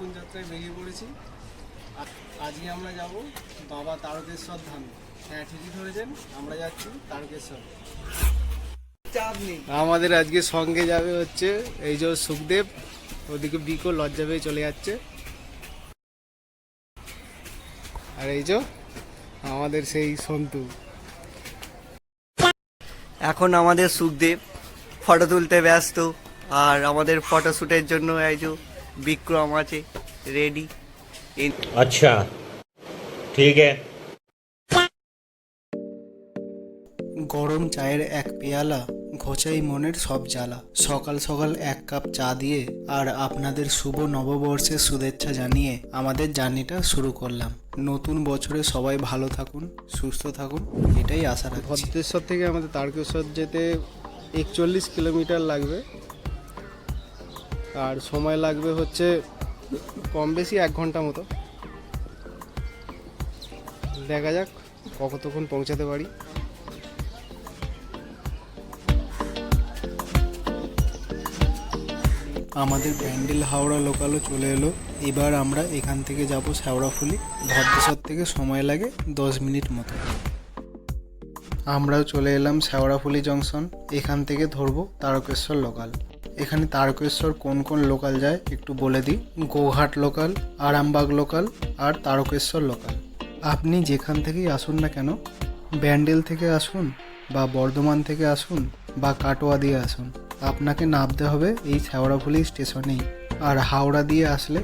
নতুন যাত্রায় বেরিয়ে পড়েছি। আজকে আমরা যাব বাবা তারকেশ্বর ধাম। হ্যাঁ ঠিকই ধরেছেন আমরা যাচ্ছি তারকেশ্বর। আমাদের আজকে সঙ্গে যাবে হচ্ছে এই যে সুখদেব ওদিকে বিকো লজ্জা পেয়ে চলে যাচ্ছে। আর এই যে আমাদের সেই সন্তু। এখন আমাদের সুখদেব ফটো তুলতে ব্যস্ত আর আমাদের ফটোশ্যুটের জন্য এই যে বিক্রম আছে রেডি আচ্ছা ঠিক আছে। গরম চায়ের এক পেয়ালা ঘোচাই মনের সব জ্বালা। সকাল সকাল এক কাপ চা দিয়ে আর আপনাদের শুভ নববর্ষের শুভেচ্ছা জানিয়ে আমাদের জার্নিটা শুরু করলাম। নতুন বছরে সবাই ভালো থাকুন সুস্থ থাকুন এটাই আশা রাখি ভদ্রেশ্বর থেকে আমাদের তারকেশ্বর যেতে একচল্লিশ কিলোমিটার লাগবে। আর সময় লাগবে হচ্ছে কম বেশি এক ঘণ্টা মতো। দেখা যাক কতক্ষণ পৌঁছাতে পারি। আমাদের ব্যান্ডেল হাওড়া লোকালও চলে এলো। এবার আমরা এখান থেকে যাব শেওড়াফুলি ভদ্রেশ্বর থেকে সময় লাগে দশ মিনিট মতো। আমরাও চলে এলাম শেওড়াফুলি জংশন। এখান থেকে ধরবো তারকেশ্বর লোকাল। এখানে তারকেশ্বর কোন কোন লোকাল যায় একটু বলে দিই। গোঘাট লোকাল আরামবাগ লোকাল আর তারকেশ্বর লোকাল আপনি যেখান থেকেই আসুন না কেন, ব্যান্ডেল থেকে আসুন বা বর্ধমান থেকে আসুন বা কাটোয়া দিয়ে আসুন, আপনাকে নামতে হবে এই শেওড়াফুলি স্টেশনেই। আর হাওড়া দিয়ে আসলে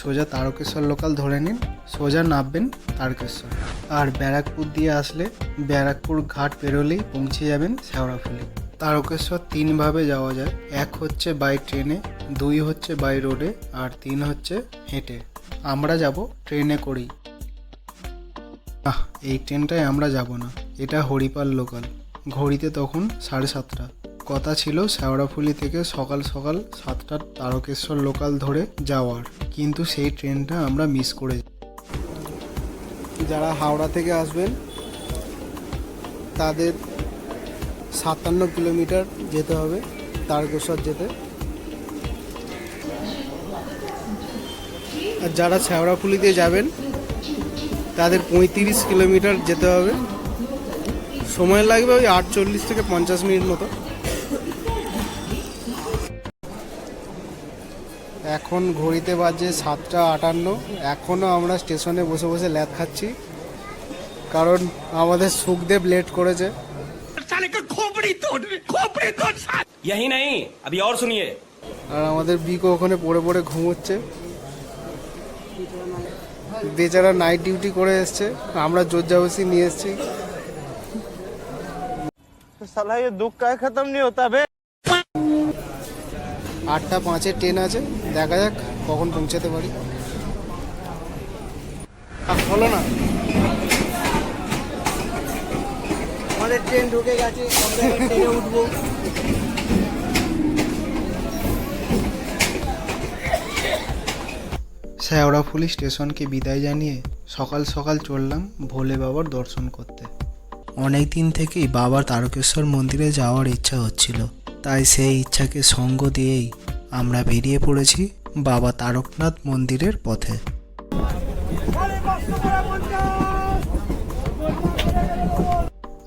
সোজা তারকেশ্বর লোকাল ধরে নিন, সোজা নামবেন তারকেশ্বর। আর ব্যারাকপুর দিয়ে আসলে ব্যারাকপুর ঘাট পেরোলেই পৌঁছে যাবেন শেওড়াফুলি তারকেশ্বর তিনভাবে যাওয়া যায়। এক হচ্ছে বাই ট্রেনে দুই হচ্ছে বাই রোডে আর তিন হচ্ছে হেঁটে। আমরা যাব ট্রেনে করেই। আহ, এই ট্রেনটায় আমরা যাব না। এটা হরিপাল লোকাল ঘড়িতে তখন সাড়ে সাতটা। কথা ছিল শেওড়াফুলি থেকে সকাল সকাল সাতটার তারকেশ্বর লোকাল ধরে যাওয়ার। কিন্তু সেই ট্রেনটা আমরা মিস করে যারা হাওড়া থেকে আসবেন, তাদের সাতান্ন কিলোমিটার যেতে হবে, তারকেশ্বর যেতে। আর যারা শেওড়াফুলিতে যাবেন, তাদের পঁয়ত্রিশ কিলোমিটার যেতে হবে। সময় লাগবে ওই আটচল্লিশ থেকে পঞ্চাশ মিনিট মতো। এখন ঘড়িতে বাজে সাতটা আটান্ন। এখনও আমরা স্টেশনে বসে বসে ল্যাদ খাচ্ছি, কারণ আমাদের সুখদেব লেট করেছে। यही नहीं अभी और सुनिए আর আমাদের বিকো ওখানে পড়ে পড়ে ঘুমোচ্ছে বেচারা নাইট ডিউটি করে এসছে আমরা জোর জাবসি নিয়ে এসছি সালা ये दुख का खत्म नहीं होता बे আটটা পাঁচের ট্রেন আছে দেখা যাক কখন পৌঁছাতে পারি আহ, হলো না আমাদের ট্রেন ঢুকে গেছে ট্রেনে উঠবো। শেওড়াফুলি স্টেশনকে বিদায় জানিয়ে সকাল সকাল চললাম ভোলে বাবার দর্শন করতে। অনেক দিন থেকেই বাবার তারকেশ্বর মন্দিরে যাওয়ার ইচ্ছা হচ্ছিল। তাই সেই ইচ্ছাকে সঙ্গ দিয়েই আমরা বেরিয়ে পড়েছি বাবা তারকনাথ মন্দিরের পথে।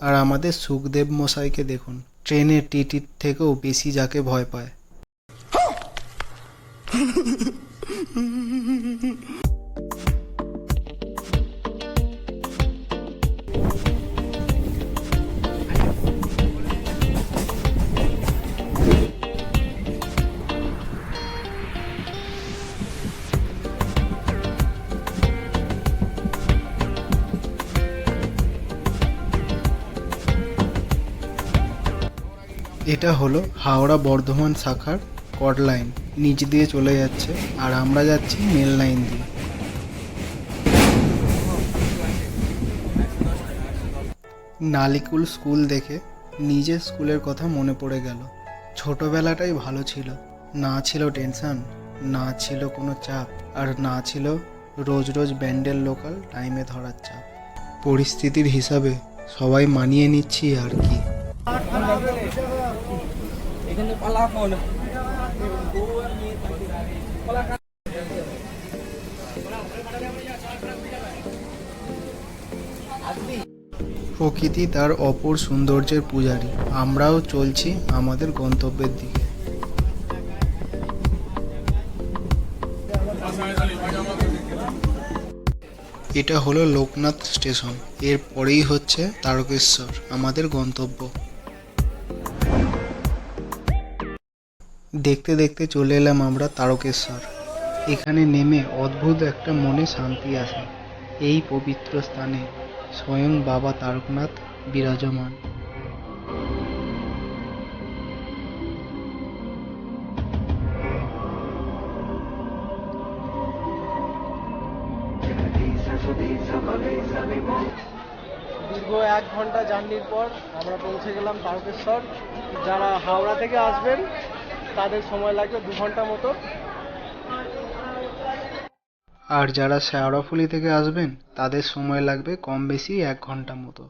আর আমাদের সুখদেব মশাইকে দেখুন। ট্রেনের টিটির থেকেও বেশি যাকে ভয় পায়। এটা হলো হাওড়া বর্ধমান শাখার কড লাইন। নিচ দিয়ে চলে যাচ্ছে আর আমরা যাচ্ছি মেল লাইন দিয়ে। নালিকুল স্কুল দেখে নিজের স্কুলের কথা মনে পড়ে গেল। ছোটবেলাটাই ভালো ছিল। না ছিল টেনশন, না ছিল কোনো চাপ, আর না ছিল রোজ রোজ ব্যান্ডেল লোকাল টাইমে ধরার চাপ। পরিস্থিতির হিসাবে সবাই মানিয়ে নিচ্ছি আর কি। এখানে প্রকৃতি তার অপর সৌন্দর্যের পূজারী। আমরাও চলছি আমাদের গন্তব্যের দিকে। এটা হলো লোকনাথ স্টেশন। এর পরেই হচ্ছে তারকেশ্বর, আমাদের গন্তব্য। দেখতে দেখতে চলে এলাম আমরা তারকেশ্বর। এখানে নেমে অদ্ভুত একটা মনে শান্তি আসে। এই পবিত্র স্থানে স্বয়ং বাবা তারকনাথ বিরাজমান। দীর্ঘ এক ঘণ্টা জার্নির পর আমরা পৌঁছে গেলাম তারকেশ্বর। যারা হাওড়া থেকে আসবেন তাদের সময় লাগবে দু ঘণ্টা মতো। আর যারা শেওড়াফুলি থেকে আসবেন, তাদের সময় লাগবে কম বেশি এক ঘণ্টা মতো।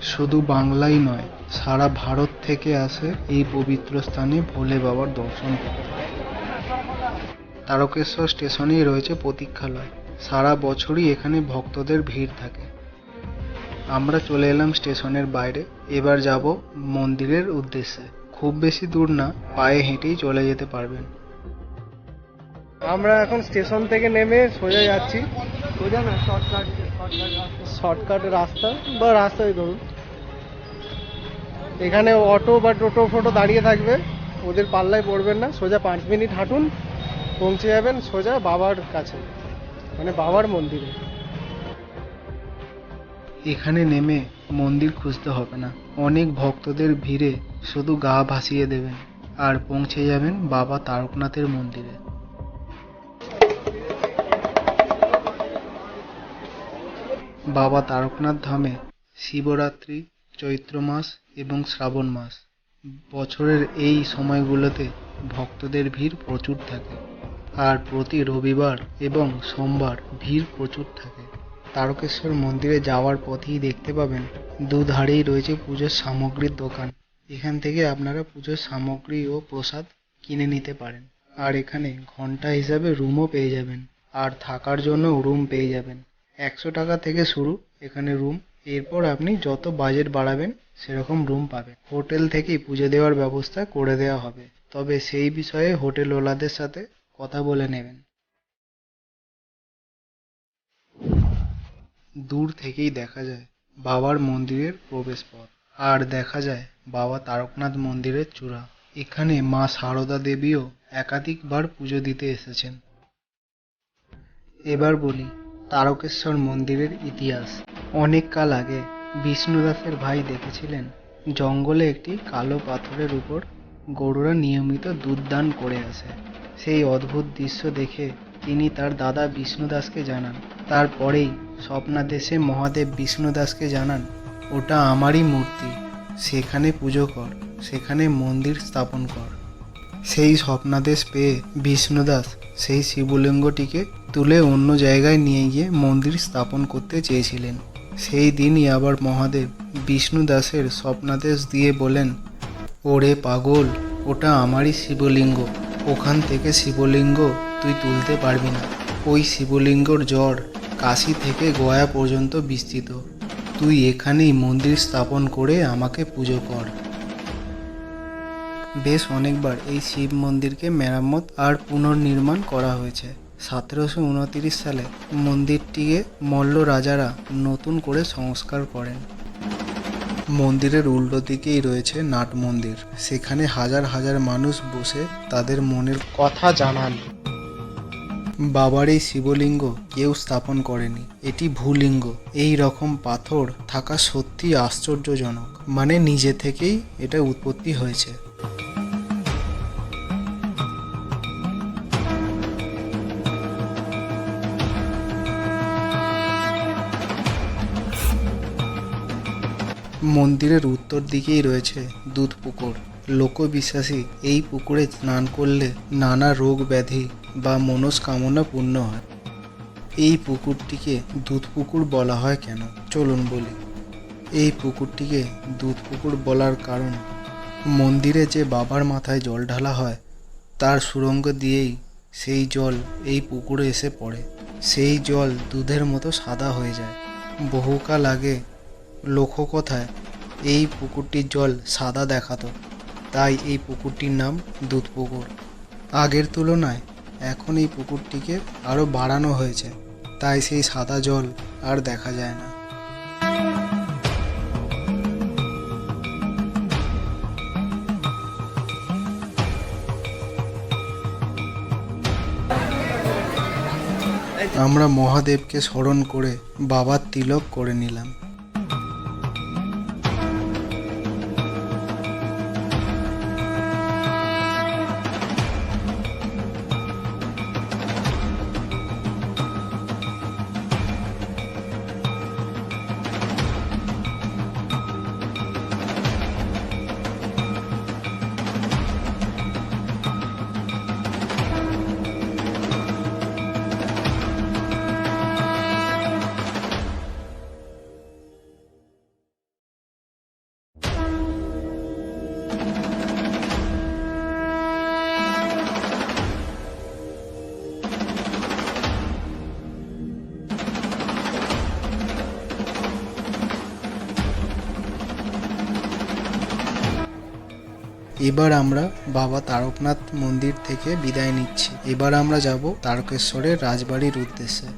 শুধু বাংলাই নয় সারা ভারত থেকে আসে এই পবিত্র স্থানে ভোলে বাবার দর্শন করতে। তারকেশ্বর স্টেশনেই রয়েছে প্রতীক্ষালয়। সারা বছরই এখানে ভক্তদের ভিড় থাকে। আমরা চলে এলাম স্টেশনের বাইরে। এবার যাব মন্দিরের উদ্দেশ্যে। খুব বেশি দূর না পায়ে হেঁটেই চলে যেতে পারবেন। আমরা এখন স্টেশন থেকে নেমে সোজা যাচ্ছি। সোজা না শর্টকাট শর্টকাট রাস্তা। বা রাস্তায় ধরুন। এখানে অটো বা টোটো ফোটো দাঁড়িয়ে থাকবে। ওদের পাল্লায় পড়বেন না। সোজা পাঁচ মিনিট হাঁটুন, পৌঁছে যাবেন সোজা বাবার কাছে মানে বাবার মন্দিরে। এখানে নেমে মন্দির খুঁজতে হবে না। অনেক ভক্তদের ভিড়ে শুধু গা ভাসিয়ে দেবেন আর পৌঁছে যাবেন বাবা তারকনাথের মন্দিরে। বাবা তারকনাথ ধামে শিবরাত্রি চৈত্র মাস এবং শ্রাবণ মাস। বছরের এই সময়গুলোতে ভক্তদের ভিড় প্রচুর থাকে আর প্রতি রবিবার এবং সোমবার ভিড় প্রচুর থাকে। তারকেশ্বর মন্দিরে যাওয়ার পথেই দেখতে পাবেন দুধারেই রয়েছে পুজোর সামগ্রীর দোকান। এখান থেকে আপনারা পুজোর সামগ্রী ও প্রসাদ কিনে নিতে পারেন। আর এখানে ঘণ্টা হিসাবে রুমও পেয়ে যাবেন। আর থাকার জন্য রুম পেয়ে যাবেন। একশো টাকা থেকে শুরু এখানে রুম এরপর আপনি যত বাজেট বাড়াবেন, সেরকম রুম পাবেন। হোটেল থেকেই পুজো দেওয়ার ব্যবস্থা করে দেওয়া হবে। তবে সেই বিষয়ে হোটেলওয়ালাদের সাথে কথা বলে নেবেন। দূর থেকেই দেখা যায়, বাবার মন্দিরের প্রবেশপথ। আর দেখা যায়, বাবা তারকনাথ মন্দিরের চূড়া। এখানে মা সারদা দেবীও একাধিকবার পুজো দিতে এসেছেন। এবার বলি, তারকেশ্বর মন্দিরের ইতিহাস। অনেক কাল আগে বিষ্ণুদাসের ভাই দেখেছিলেন, জঙ্গলে একটি কালো পাথরের উপর গরুরা নিয়মিত দুধ দান করে আসে। সেই অদ্ভুত দৃশ্য দেখে তিনি তার দাদা বিষ্ণুদাসকে জানান, তারপরেই স্বপ্নাদেশে মহাদেব বিষ্ণুদাসকে জানান, ওটা আমারই মূর্তি, সেখানে পুজো কর, সেখানে মন্দির স্থাপন কর। সেই স্বপ্নাদেশ পেয়ে বিষ্ণুদাস সেই শিবলিঙ্গটিকে তুলে অন্য জায়গায় নিয়ে গিয়ে মন্দির স্থাপন করতে চেয়েছিলেন। সেই দিনই আবার মহাদেব বিষ্ণু দাসের স্বপ্নাদেশ দিয়ে বলেন, ওরে পাগল, ওটা আমারই শিবলিঙ্গ। ওখান থেকে শিবলিঙ্গ তুই তুলতে পারবি না। ওই শিবলিঙ্গর জ্বর কাশি থেকে গয়া পর্যন্ত বিস্তৃত। তুই এখানেই মন্দির স্থাপন করে আমাকে পুজো কর। বেশ অনেকবার এই শিব মন্দিরকে মেরামত আর পুনর্নির্মাণ করা হয়েছে। সতেরোশো উনতিরিশ সালে মন্দিরটিকে মল্ল রাজারা নতুন করে সংস্কার করেন। মন্দিরের উল্টো দিকেই রয়েছে নাট মন্দির। সেখানে হাজার হাজার মানুষ বসে তাদের মনের কথা জানান। বাবার এই শিবলিঙ্গ কেউ স্থাপন করেনি। এটি ভূলিঙ্গ। এই রকম পাথর থাকা সত্যি আশ্চর্যজনক। মানে নিজে থেকেই এটা উৎপত্তি হয়েছে। মন্দিরের উত্তর দিকেই রয়েছে দুধ পুকুর। লোকবিশ্বাসী এই পুকুরে স্নান করলে নানা রোগ ব্যাধি বা মনস্কামনা পূর্ণ হয়। এই পুকুরটিকে দুধ পুকুর বলা হয় কেন? চলুন বলি। এই পুকুরটিকে দুধ পুকুর বলার কারণ মন্দিরে যে বাবার মাথায় জল ঢালা হয়, তার সুরঙ্গ দিয়েই সেই জল এই পুকুরে এসে পড়ে। সেই জল দুধের মতো সাদা হয়ে যায়। বহুকাল আগে লোককথায় এই পুকুরটির জল সাদা দেখাতো। তাই এই পুকুরটির নাম দুধ পুকুর আগের তুলনায় এখন এই পুকুরটিকে আরও বাড়ানো হয়েছে। তাই সেই সাদা জল আর দেখা যায় না। আমরা মহাদেবকে স্মরণ করে বাবার তিলক করে নিলাম। এবার আমরা বাবা তারকনাথ মন্দির থেকে বিদায় নিচ্ছি। এবার আমরা যাব তারকেশ্বরের রাজবাড়ির উদ্দেশ্যে।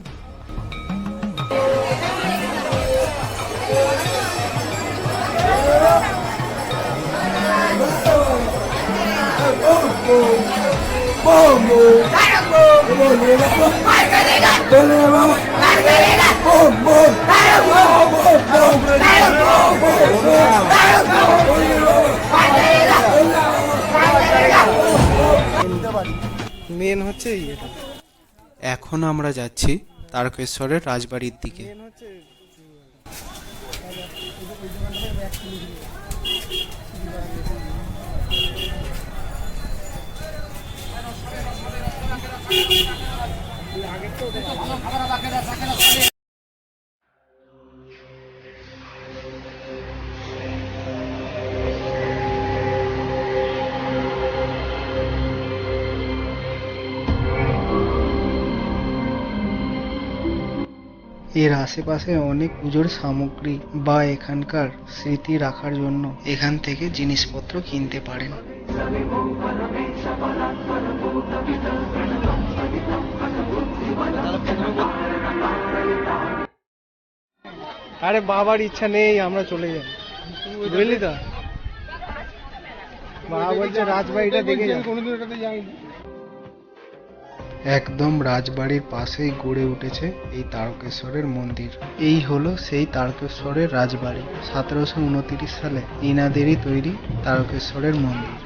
মেন হচ্ছে ইয়েটা এখন আমরা যাচ্ছি তারকেশ্বরের রাজবাড়ির দিকে। মেন হচ্ছে এর আশেপাশে অনেক পুজোর সামগ্রী বা এখানকার স্মৃতি রাখার জন্য এখান থেকে জিনিসপত্র কিনতে পারেন। আরে বাবার ইচ্ছা নেই আমরা চলে যাই বুঝলি তো? বাবা বলছে রাজবাড়িটা দেখে যাও। কোনোদিন ওটাতে যাইনি। একদম রাজবাড়ির পাশেই গড়ে উঠেছে এই তারকেশ্বরের মন্দির। এই হলো সেই তারকেশ্বরের রাজবাড়ি। সতেরোশো উনতিরিশ সালে ইনাদেরই তৈরি তারকেশ্বরের মন্দির।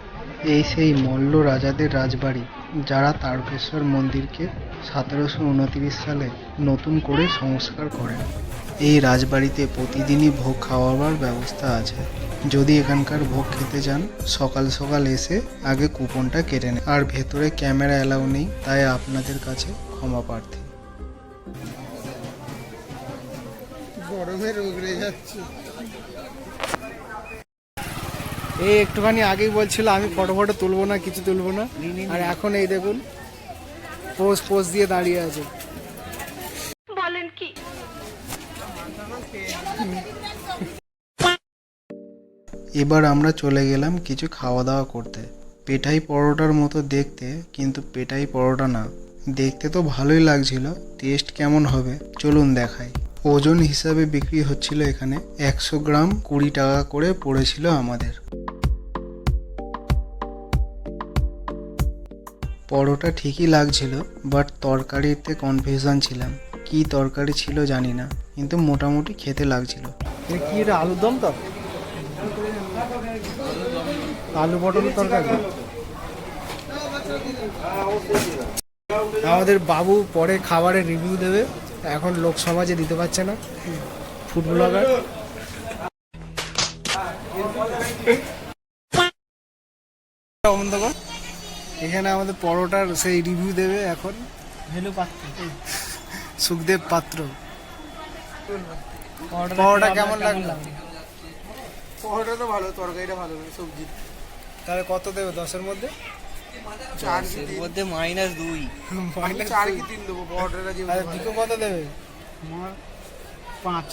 এই সেই মল্ল রাজাদের রাজবাড়ি। যারা তারকেশ্বর মন্দিরকে সতেরোশো উনতিরিশ সালে নতুন করে সংস্কার করেন। এই রাজবাড়িতে প্রতিদিনই ভোগ খাওয়াবার ব্যবস্থা আছে। যদি এখানকার ভোগ খেতে যান, সকাল সকাল এসে আগে কুপনটা কেটে নেন। আর ভেতরে ক্যামেরা অ্যালাউ নেই, তাই আপনাদের কাছে ক্ষমা প্রার্থী। গরমে রোগড়ে যাচ্ছে। এই একটুখানি আগেই বলছিল আমি ফটো ফটো তুলবো না কিছু তুলবো না। আর এখন এই দেখুন পোজ পোজ দিয়ে দাঁড়িয়ে আছে। বলেন কি? এবার আমরা চলে গেলাম কিছু খাওয়া দাওয়া করতে। পেটাই পরোটার মতো দেখতে কিন্তু পেটাই পরোটা না। দেখতে তো ভালোই লাগছিল টেস্ট কেমন হবে চলুন দেখাই। ওজন হিসাবে বিক্রি হচ্ছিল এখানে একশো গ্রাম কুড়ি টাকা করে পড়েছিল আমাদের। পরোটা ঠিকই লাগছিল বাট তরকারিতে কনফিউশন ছিলাম। কি তরকারি ছিল জানি না কিন্তু মোটামুটি খেতে লাগছিল। কি এটা আলুর দম তো? আলু পটলের তরকারি? আমাদের বাবু পরে খাবারের রিভিউ দেবে এখন লোক সমাজে দিতে পারছে না ফুড ব্লগার এখানে আমাদের পরোটার সেই রিভিউ দেবে এখন। ভ্যালু পাচ্ছে সুখদেব পাত্র। পরোটা কেমন লাগল? পরোটা তো ভালো তরকারিটা ভালো সবজি। তাহলে কত দেবে দশের মধ্যে? চার মধ্যে মাইনাস দুই। মাইনাস চার কি তিন দেবো? পরোটাটা যে কত দেবে? পাঁচ।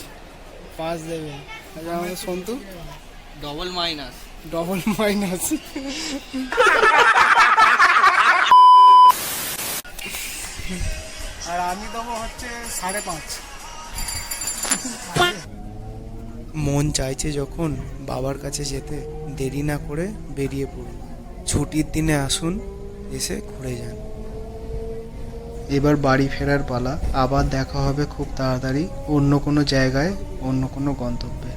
পাঁচ দেবে। আচ্ছা আমাদের Santu? Double minus double minus আর আমি হচ্ছে সাড়ে পাঁচ। মন চাইছে যখন বাবার কাছে যেতে, দেরি না করে বেরিয়ে পড়ুন। ছুটির দিনে আসুন, এসে ঘুরে যান। এবার বাড়ি ফেরার পালা। আবার দেখা হবে খুব তাড়াতাড়ি অন্য কোনো জায়গায়, অন্য কোনো গন্তব্যে।